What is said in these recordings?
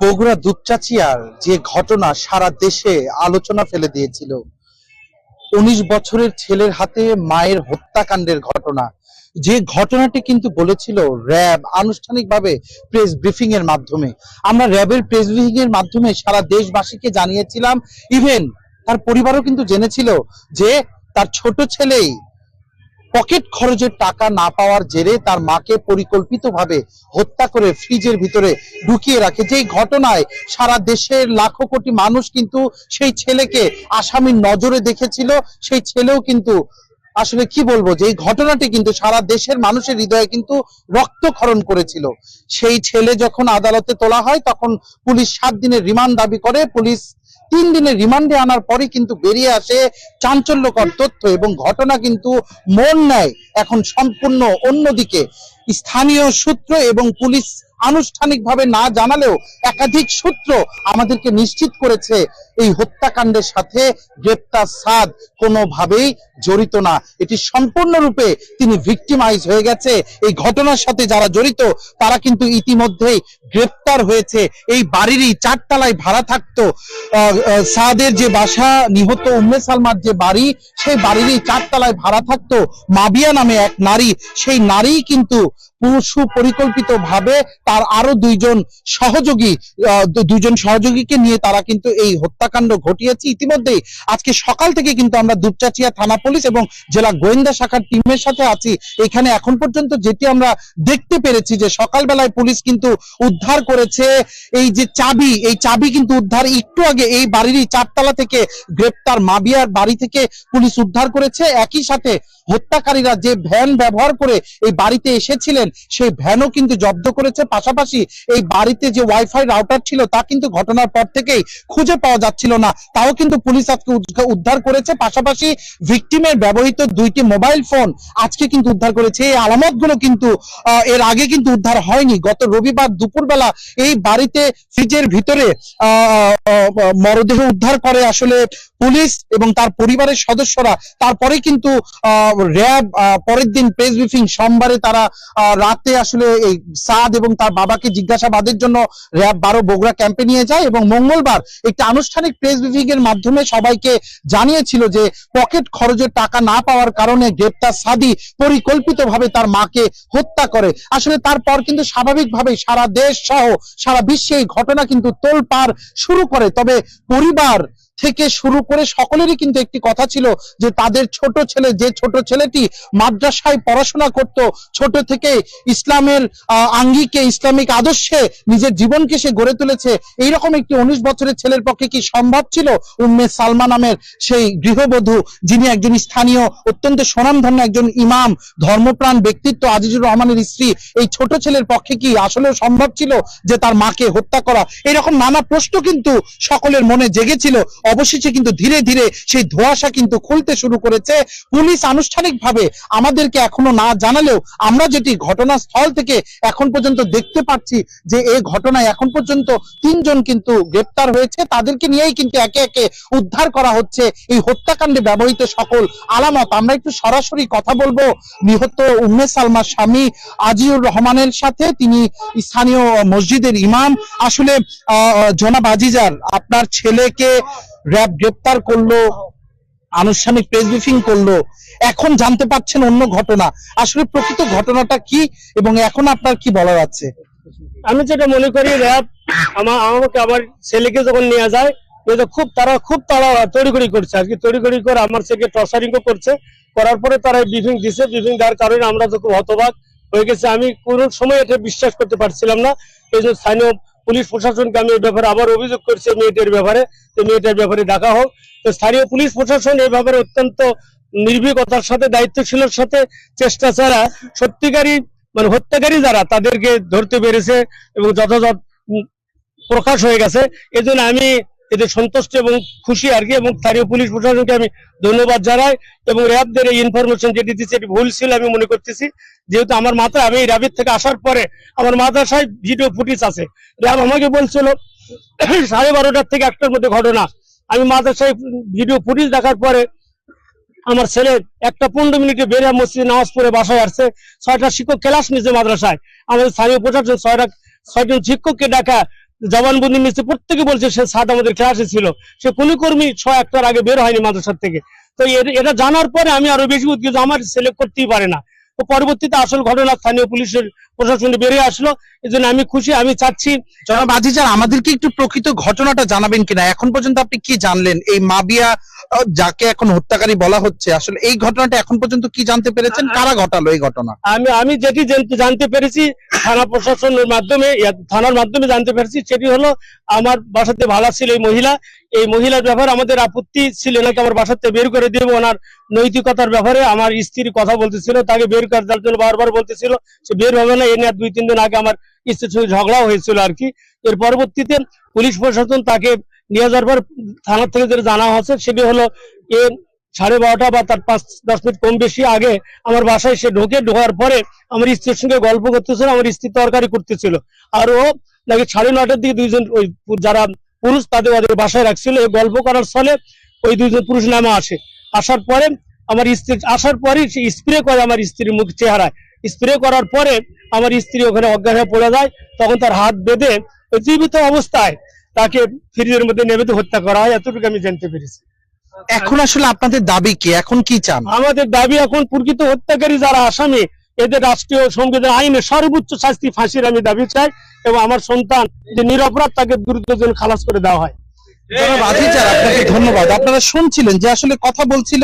বগুড়া দুপচাচিয়ার যে ঘটনা সারা দেশে আলোচনা ফেলে দিয়েছিল। উনিশ বছরের ছেলের হাতে মায়ের হত্যাকাণ্ডের ঘটনা। যে ঘটনাটি কিন্তু বলেছিল র্যাব আনুষ্ঠানিকভাবে প্রেস ব্রিফিং এর মাধ্যমে। আমরা র্যাবের প্রেস ব্রিফিং এর মাধ্যমে সারা দেশবাসীকে জানিয়েছিলাম, ইভেন তার পরিবারও কিন্তু জেনেছিল যে তার ছোট ছেলেই পকেট খরচের টাকা না পাওয়ার জেরে তার মাকে পরিকল্পিতভাবে হত্যা করে ফ্রিজের ভিতরে ঢুকিয়ে রাখে। যেই ঘটনায় সারা দেশের লাখো কোটি মানুষ কিন্তু সেই ছেলেকে আসামির নজরে দেখেছিল। সেই ছেলেও কিন্তু আসলে কি বলব যে এই ঘটনাটি কিন্তু সারা দেশের মানুষের হৃদয়ে কিন্তু রক্তক্ষরণ করেছিল। সেই ছেলে যখন আদালতে তোলা হয় তখন পুলিশ সাত দিনের রিমান্ড দাবি করে। পুলিশ তিন দিনের রিমান্ডে আনার পরে কিন্তু বেরিয়ে আসে চাঞ্চল্যকর তথ্য এবং ঘটনা কিন্তু মন নেয় এখন সম্পূর্ণ অন্যদিকে। স্থানীয় সূত্র এবং পুলিশ আনুষ্ঠানিকভাবে না জানালেও একাধিক সূত্র আমাদেরকে নিশ্চিত করেছে, এই হত্যাকাণ্ডের সাথে গ্রেপ্তার সাদ কোনোভাবেই জড়িত না। এটি সম্পূর্ণরূপে তিনি ভিকটিমাইজ হয়ে গেছে। এই ঘটনার সাথে যারা জড়িত, তারা কিন্তু ইতিমধ্যেই গ্রেপ্তার হয়েছে। এই বাড়িরই চারতলায় ভাড়া থাকতো। সাদের যে বাসা, নিহত উম্মে সালমার যে বাড়ি, সেই বাড়িরই চারতলায় ভাড়া থাকতো। মাবিয়া নামে এক নারী, সেই নারী কিন্তু সুপরিকল্পিত ভাবে তার আরও দুইজন সহযোগী আহ, দুইজন সহযোগীকে নিয়ে তারা কিন্তু এই হত্যাকাণ্ড ঘটিয়েছে। ইতিমধ্যেই আজকে সকাল থেকে কিন্তু আমরা দুপচাচিয়া থানা পুলিশ এবং জেলা গোয়েন্দা শাখার টিমের সাথে আছি। এখানে এখন পর্যন্ত যেটি আমরা দেখতে পেরেছি যে সকালবেলায় পুলিশ কিন্তু উদ্ধার করেছে এই যে চাবি এই চাবি কিন্তু উদ্ধার একটু আগে এই বাড়িরই চারতলা থেকে গ্রেপ্তার মাবিয়ার বাড়ি থেকে পুলিশ উদ্ধার করেছে। একই সাথে হত্যাকারীরা যে ভ্যান ব্যবহার করে এই বাড়িতে এসেছিলেন সেই ভ্যানও কিন্তু জব্দ করেছে। পাশাপাশি এই বাড়িতে যে ওয়াইফাই রাউটার ছিল তা কিন্তু ঘটনার পর থেকেই খুঁজে পাওয়া যাচ্ছিল না। তাও কিন্তু পুলিশ আজকে উদ্ধার করেছে। পাশাপাশি ভিকটিমের ব্যবহৃত দুইটি মোবাইল ফোন আজকে কিন্তু উদ্ধার করেছে। এই আলামতগুলো কিন্তু এর আগে কিন্তু উদ্ধার হয়নি। গত রবিবার দুপুরবেলা এই বাড়িতে ফ্রিজের ভিতরে আহ, মরদেহ উদ্ধার করে আসলে পুলিশ এবং তার পরিবারের সদস্যরা। তারপরে কিন্তু র্যাব পরের দিন প্রেস ব্রিফিং সোমবারে তারা রাতে আসলে এই সাদ এবং তার বাবাকে জিজ্ঞাসাবাদের জন্য র্যাব বারো বগুড়া ক্যাম্পে নিয়ে যায় এবং মঙ্গলবার একটি আনুষ্ঠানিক প্রেস ব্রিফিং এর মাধ্যমে সবাইকে জানিয়েছিল যে পকেট খরচের টাকা না পাওয়ার কারণে গ্রেপ্তার সাদি পরিকল্পিতভাবে তার মাকে হত্যা করে। আসলে তারপর কিন্তু স্বাভাবিকভাবেই সারা দেশ সহ সারা বিশ্বে এই ঘটনা কিন্তু তোলপাড় শুরু করে। তবে পরিবার থেকে শুরু করে সকলেরই কিন্তু একটি কথা ছিল যে তাদের ছোট ছেলে, যে ছোট ছেলেটি মাদ্রাসায় পড়াশোনা করত, ছোট থেকে ইসলামের আঙ্গিকে, ইসলামিক আদর্শে নিজের জীবনকে সে গড়ে তুলেছে। এইরকম একটি উনিশ বছরের ছেলের পক্ষে কি সম্ভব ছিল? উম্মে সালমা নামের সেই গৃহবধূ, যিনি একজন স্থানীয়, অত্যন্ত স্বনামধন্য একজন ইমাম, ধর্মপ্রাণ ব্যক্তিত্ব, আজিজুর রহমানের স্ত্রী, এই ছোট ছেলের পক্ষে কি আসলেও সম্ভব ছিল যে তার মাকে হত্যা করা? এরকম নানা প্রশ্ন কিন্তু সকলের মনে জেগেছিল। অবশেষে কিন্তু ধীরে ধীরে সেই ধোঁয়াশা কিন্তু খুলতে শুরু করেছে। পুলিশ আনুষ্ঠানিকভাবে আমাদেরকে এখনও না জানালেও আমরা যেটি ঘটনাস্থল থেকে এখন পর্যন্ত দেখতে পাচ্ছি যে এই ঘটনায় এখন পর্যন্ত তিনজন কিন্তু গ্রেপ্তার হয়েছে। তাদেরকে নিয়েই কিন্তু একে একে উদ্ধার করা হচ্ছে এই হত্যাকাণ্ডে ব্যবহৃত সকল আলামত। আমরা একটু সরাসরি কথা বলব নিহত উম্মে সালমার স্বামী আজিউর রহমানের সাথে। তিনি স্থানীয় মসজিদের ইমাম। আসলে আহ, জনাব আজিজার আপনার ছেলেকে র্যাব গ্রেপ্তার করল, আনুষ্ঠানিক প্রেস ব্রিফিং করল। এখন জানতে পারছেন অন্য ঘটনা। আসলে প্রকৃত ঘটনাটা কি এবং এখন আপনার কি বলার আছে? আমি যেটা মনে করি, র্যাব আমার আমাকে আমার ছেলেকে যখন নিয়ে যায় খুব তারা খুব তারা তড়িঘড়ি করছে। আজকে তড়িঘড়ি করে আমার ছেলেকে টর্চারিং করছে। করার পরে তারা ব্রিফিং দিছে। ব্রিফিং দেওয়ার কারণে আমরা তো খুব হতবাক হয়ে গেছে, আমি কোন সময় এটা বিশ্বাস করতে পারছিলাম না। এই জন্য স্থানীয় পুলিশ প্রশাসনকে আমি এই ব্যাপারে আবার অভিযোগ করছি মেয়েটার ব্যাপারে। তো মেয়েটার ব্যাপারে দেখা হোক। তো স্থানীয় পুলিশ প্রশাসন এই ব্যাপারে অত্যন্ত নির্ভীকতার সাথে, দায়িত্বশীলের সাথে চেষ্টা ছাড়া সত্যিকারী মানে হত্যাকারী যারা, তাদেরকে ধরতে পেরেছে এবং যথাযথ প্রকাশ হয়ে গেছে। এজন্য আমি এতে সন্তুষ্ট এবং খুশি আর কি, এবং স্থানীয় পুলিশ প্রশাসনকে আমি ধন্যবাদ জানাই, এবং র্যাবদের এই ইনফরমেশন যেটি দিচ্ছে এটি ভুল ছিল আমি মনে করতেছি। যেহেতু আমার মাথা আমি র্যাবের থেকে আসার পরে আমার মাদ্রাসায় ভিডিও ফুটেজ আছে। র্যাব আমাকে বলছিল, সাড়ে বারোটার থেকে একটার মধ্যে ঘটনা। আমি মাদ্রাসায় ভিডিও ফুটেজ দেখার পরে আমার ছেলে একটা পনেরো মিনিটে বেরিয়ে মসজিদে নামাজ পড়ে বাসায় আসছে। ছয়টা শিক্ষক ক্লাস নিচ্ছে মাদ্রাসায়। আমাদের স্থানীয় প্রশাসন ছয়টা, ছয়জন শিক্ষককে ডাকা জবানবন্দি নিচ্ছে প্রত্যেকে বলছে সে সাদ আমাদের ক্লাসে ছিল। সে কোন কর্মী ছ একটার আগে বের হয়নি মাদ্রাসার থেকে। তো এটা জানার পরে আমি আরও বেশি উদ্যোগ আমার সিলেক্ট করতেই পারে না। তো পরবর্তীতে আসল ঘটনা স্থানীয় পুলিশের প্রশাসন বেরিয়ে আসলো। এই জন্য আমি খুশি আমি চাচ্ছি জনাব আজিজার আমাদেরকে একটু প্রকৃত ঘটনাটা জানাবেন কিনা? এখন পর্যন্ত আপনি কি জানলেন? এই মাবিয়া যাকে এখন হত্যাকারী বলা হচ্ছে আসলে এই ঘটনাটা এখন পর্যন্ত কি জানতে পেরেছেন? কারা ঘটালো এই ঘটনা? আমি আমি যেটি জানতে- জানতে পেরেছি থানা প্রশাসনের মাধ্যমে থানার মাধ্যমে জানতে পেরেছি সেটি হলো আমার বাসাতে ভাড়া ছিল এই মহিলা। এই মহিলার ব্যাপারে আমাদের আপত্তি ছিল নাকি আমার বাসাতে বের করে দেবো। ওনার নৈতিকতার ব্যাপারে আমার স্ত্রী কথা বলতেছিল, তাকে বের করে দেওয়ার জন্য বারবার বলতেছিল। সে বের হবে না, এ দুই, তিন দিন আগে আমার স্ত্রীর সঙ্গে ঝগড়াও হয়েছিল আর কি। এর পরবর্তীতে পুলিশ প্রশাসন তাকে নিয়ে যাওয়ার পর থানার থেকে যেটা জানা হচ্ছে সেটি হলো এ সাড়ে বারোটা বা তার পাঁচ, দশ মিনিট কম বেশি আগে আমার বাসায় সে ঢোকে। ঢোকার পরে আমার স্ত্রীর সঙ্গে গল্প করতেছিল, আমার স্ত্রী তরকারি করতেছিল। আর ও নাকি সাড়ে নটার দিকে দুইজন ওই যারা পুরুষ তাদের ওদের বাসায় রাখছিল এই গল্প করার ফলে ওই দুইজন পুরুষ নামে আসে। আসার পরে আমার স্ত্রী আসার পরে সে স্প্রে করে আমার স্ত্রীর মুখ চেহারায়। স্প্রে করার পরে আমার স্ত্রী ওখানে অজ্ঞান হয়ে পড়ে যায় তখন তার হাত বেঁধে ওই জীবিত অবস্থায় তাকে ফ্রিজের মধ্যে নেমে হত্যা করা হয় এতটুকু আমি জানতে পেরেছি। এখন আসলে আপনাদের দাবি কি? এখন কি চান? আমাদের দাবি এখন প্রকৃত হত্যাকারী যারা আসামি এদের রাষ্ট্রীয় সংবিধান আইনে সর্বোচ্চ শাস্তি ফাঁসির আমি দাবি চাই এবং আমার সন্তান যে নিরপরাধ তাকে দ্রুত খালাস করে দেওয়া হয়। আপনাকে ধন্যবাদ। আপনারা শুনছিলেন যে আসলে কথা বলছিল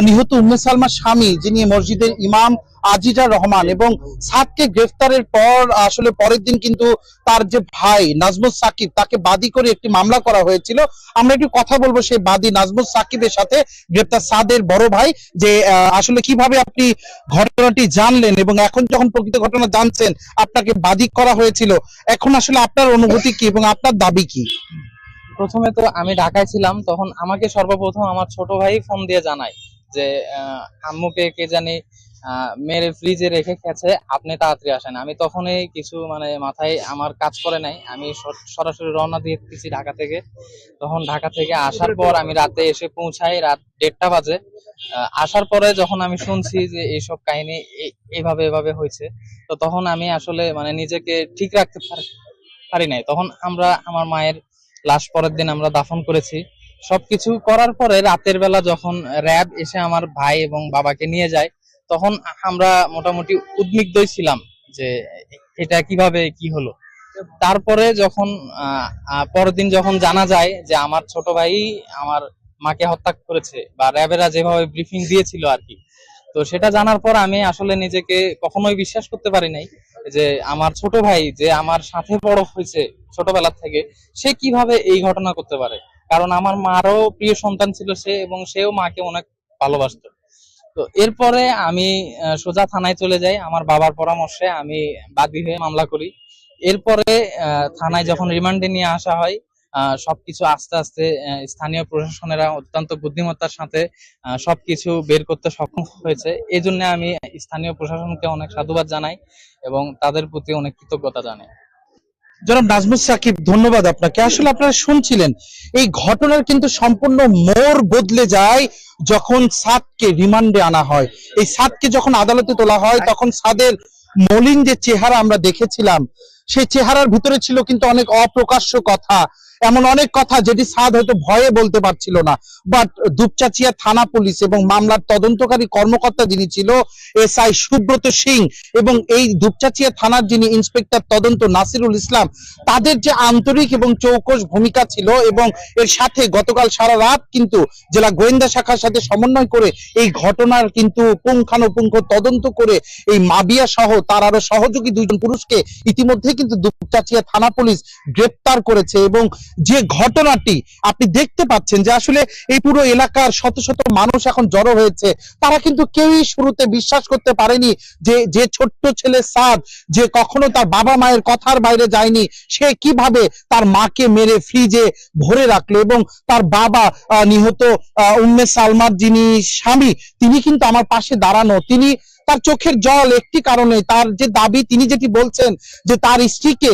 নিহত উম্মে সালমার স্বামী যিনি মসজিদের ইমাম আজিজার রহমান এবং সাদকে গ্রেফতারের পর আসলে পরের দিন কিন্তু তার যে ভাই নাজমুল সাকিব তাকে বাদী করে একটি মামলা করা হয়েছিল। আমরা একটু কথা বলব সেই বাদী নাজমুল সাকিবের সাথে গ্রেফতার সাদের বড় ভাই যে আহ, আসলে কীভাবে আপনি ঘটনাটি জানলেন এবং এখন যখন প্রকৃত ঘটনা জানছেন আপনাকে বাদী করা হয়েছিল এখন আসলে আপনার অনুভূতি কি এবং আপনার দাবি কি? প্রথমে তো আমি ঢাকায় ছিলাম, তখন আমাকে সর্বপ্রথম আমার ছোট ভাই ফোন দিয়ে জানায় যে আম্মুকে কে জানি মেরে ফ্রিজে রেখে গেছে, আপনি তাড়াতাড়ি আসেন। আমি তখনই কিছু মানে মাথায় আমার কাজ করে নাই। আমি সরাসরি রওনা দিয়ে দিচ্ছি ঢাকা থেকে। তখন ঢাকা থেকে আসার পর আমি রাতে এসে পৌঁছাই, রাত দেড়টা বাজে। আসার পরে যখন আমি শুনছি যে এইসব কাহিনী এভাবে এভাবে হয়েছে, তো তখন আমি আসলে মানে নিজেকে ঠিক রাখতে পারি নাই। তখন আমরা আমার মায়ের লাশ পরের দিন আমরা দাফন করেছি। সবকিছু করার পরে রাতের বেলা যখন র্যাব এসে আমার ভাই এবং বাবাকে নিয়ে যায়, তখন আমরা মোটামুটি উদ্বিগ্নই ছিলাম যে এটা কীভাবে, কি হলো। তারপরে যখন পরের দিন যখন জানা যায় যে আমার ছোট ভাই আমার মাকে হত্যা করেছে বা র্যাবেরা যেভাবে ব্রিফিং দিয়েছিল আর কি, তো সেটা জানার পর আমি আসলে নিজেকে কখনোই বিশ্বাস করতে পারি নাই। যে আমার ছোট ভাই যে আমার সাথে বড় হয়েছে ছোটবেলা থেকে, সে কীভাবে এই ঘটনা করতে পারে? কারণ আমার মারও প্রিয় সন্তান ছিল সে এবং সেও মাকে অনেক ভালোবাসত। তো এরপরে আমি সোজা থানায় চলে যাই। আমার বাবার পরামর্শে আমি বাদী হয়ে মামলা করি। এরপরে থানায় যখন রিমান্ডে নিয়ে আসা হয় সবকিছু আস্তে আস্তে স্থানীয় প্রশাসনেরা অত্যন্ত বুদ্ধিমত্তার সাথে সবকিছু বের করতে সক্ষম হয়েছে। এই জন্য আমি স্থানীয় প্রশাসনকে অনেক সাধুবাদ জানাই এবং তাদের প্রতি অনেক কৃতজ্ঞতা জানাই। জনাব নাজমুল সাকিব, ধন্যবাদ আপনাকে। আসলে আপনারা শুনছিলেন, এই ঘটনার কিন্তু সম্পূর্ণ মোর বদলে যায় যখন সাদকে রিমান্ডে আনা হয়। এই সাদকে যখন আদালতে তোলা হয়, তখন সাদের মলিন যে চেহারা আমরা দেখেছিলাম, সেই চেহারার ভিতরে ছিল কিন্তু অনেক অপ্রকাশ্য কথা। এমন অনেক কথা যেটি সাদ হয়তো ভয়ে বলতে পারছিল না। বাট দুপচাচিয়া থানা পুলিশ এবং মামলার তদন্তকারী কর্মকর্তা যিনি ছিল এসআই সুব্রত সিং এবং এই দুপচাচিয়া থানার যিনি ইন্সপেক্টর তদন্ত নাসিরুল ইসলাম, তাদের যে আন্তরিক এবং চৌকস ভূমিকা ছিল এবং এর সাথে গতকাল সারা রাত কিন্তু জেলা গোয়েন্দা শাখার সাথে সমন্বয় করে এই ঘটনার কিন্তু পুঙ্খানুপুঙ্খ তদন্ত করে এই মাবিয়া সহ তার আরও সহযোগী দুইজন পুরুষকে ইতিমধ্যে কিন্তু দুপচাচিয়া থানা পুলিশ গ্রেপ্তার করেছে এবং যে ঘটনাটি আপনি দেখতে পাচ্ছেন যে আসলে এই পুরো এলাকার শত শত মানুষ এখন জড়ো হয়েছে, তারা কিন্তু কেউই শুরুতে বিশ্বাস করতে পারেনি যে যে ছোট্ট ছেলে সাদ, যে কখনো তার বাবা মায়ের কথার বাইরে যায়নি, সে কীভাবে তার মাকে মেরে ফ্রিজে ভরে রাখল এবং তার বাবা নিহত উম্মে সালমার যিনি স্বামী, তিনি কিন্তু আমার পাশে দাঁড়ানো। তিনি তার চোখের জল একটি কারণে, তার যে দাবি, তিনি যেটি বলছেন যে তার স্ত্রীকে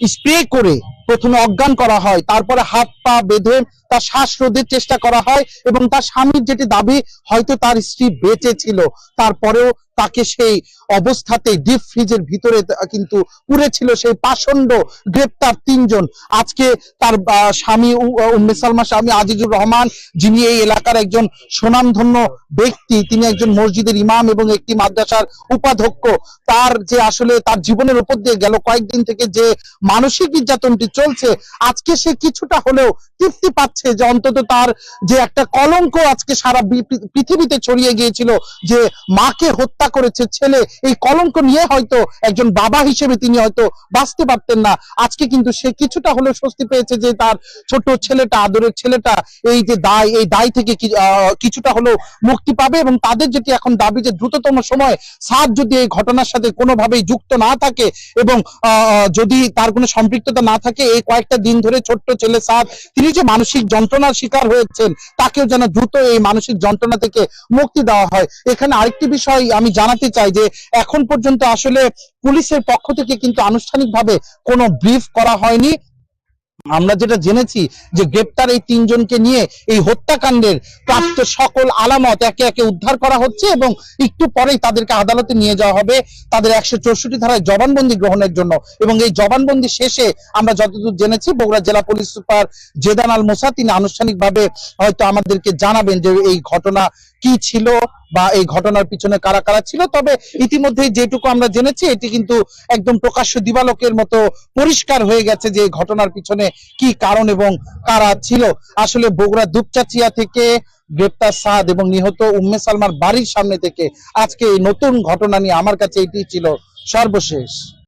স্প্রে করে প্রথমে অজ্ঞান করা হয়, তারপরে হাত, পা বেঁধে তার শ্বাসরোধের চেষ্টা করা হয় এবং তার স্বামীর যেটি দাবি, হয়তো তার স্ত্রী বেঁচে ছিল। তারপরেও তাকে সেই অবস্থাতে ডিপ ফ্রিজের ভিতরে কিন্তু পুড়েছিল সেই পাষণ্ড গ্রেপ্তার তিনজন। আজকে তার স্বামী উম্মে সালমা স্বামী আজিজুর রহমান, যিনি এই এলাকার একজন সুনামধন্য ব্যক্তি, তিনি একজন মসজিদের ইমাম এবং একটি মাদ্রাসার উপাধ্যক্ষ। তার যে আসলে তার জীবনের উপর দিয়ে গেল কয়েকদিন থেকে যে মানসিক নির্যাতনটি চলছে। আজকে সে কিছুটা হলেও তৃপ্তি পাচ্ছে যে অন্তত তার যে একটা কলঙ্ক আজকে সারা পৃথিবীতে ছড়িয়ে গিয়েছিল যে মাকে হত্যা করেছে ছেলে, এই কলঙ্ক নিয়ে হয়তো একজন বাবা হিসেবে তিনি হয়তো বাঁচতে পারতেন না। আজকে কিন্তু সে কিছুটা হলেও স্বস্তি পেয়েছে যে তার ছোট ছেলেটা, আদরের ছেলেটা, এই যে দায়, এই দায় থেকে কিছুটা হলেও মুক্তি পাবে এবং তাদের যেটি এখন দাবি যে দ্রুততম সময় সাদ যদি এই ঘটনার সাথে কোনোভাবেই যুক্ত না থাকে এবং যদি তার কোনো সম্পৃক্ততা না থাকে এই কয়েকটা দিন ধরে ছোট্ট ছেলে সাদ তিনি যে মানসিক যন্ত্রণার শিকার হয়েছেন, তাকেও যেন দ্রুত এই মানসিক যন্ত্রণা থেকে মুক্তি দেওয়া হয়। এখানে আরেকটি বিষয় আমি জানাতে চাই যে, এখন পর্যন্ত আসলে পুলিশের পক্ষ থেকে কিন্তু আনুষ্ঠানিকভাবে কোনো ব্রিফ করা হয়নি। আমরা যেটা জেনেছি যে গ্রেপ্তার এই তিনজনকে নিয়ে এই হত্যাকাণ্ডের প্রাপ্ত সকল আলামত একে একে উদ্ধার করা হচ্ছে এবং একটু পরেই তাদেরকে আদালতে নিয়ে যাওয়া হবে। তাদের একশো চৌষট্টি ধারায় জবানবন্দি গ্রহণের জন্য এবং এই জবানবন্দি শেষে আমরা যতদূর জেনেছি বগুড়া জেলা পুলিশ সুপার জেদান আল মোসা তিনি আনুষ্ঠানিকভাবে হয়তো আমাদেরকে জানাবেন যে এই ঘটনা কি ছিল বা এই ঘটনার পিছনে কারা কারা ছিল? তবে ইতিমধ্যে যেটুকু আমরা জেনেছি, এটি কিন্তু একদম প্রকাশ্য দিবালোকের মতো পরিষ্কার হয়ে গেছে যে ঘটনার পিছনে কি কারণ এবং কারা ছিল। আসলে বগুড়া দুপচাচিয়া থেকে গ্রেপ্তার সাদ এবং নিহত উম্মে সালমার বাড়ির সামনে থেকে আজকে এই নতুন ঘটনা নিয়ে আমার কাছে এটি ছিল সর্বশেষ।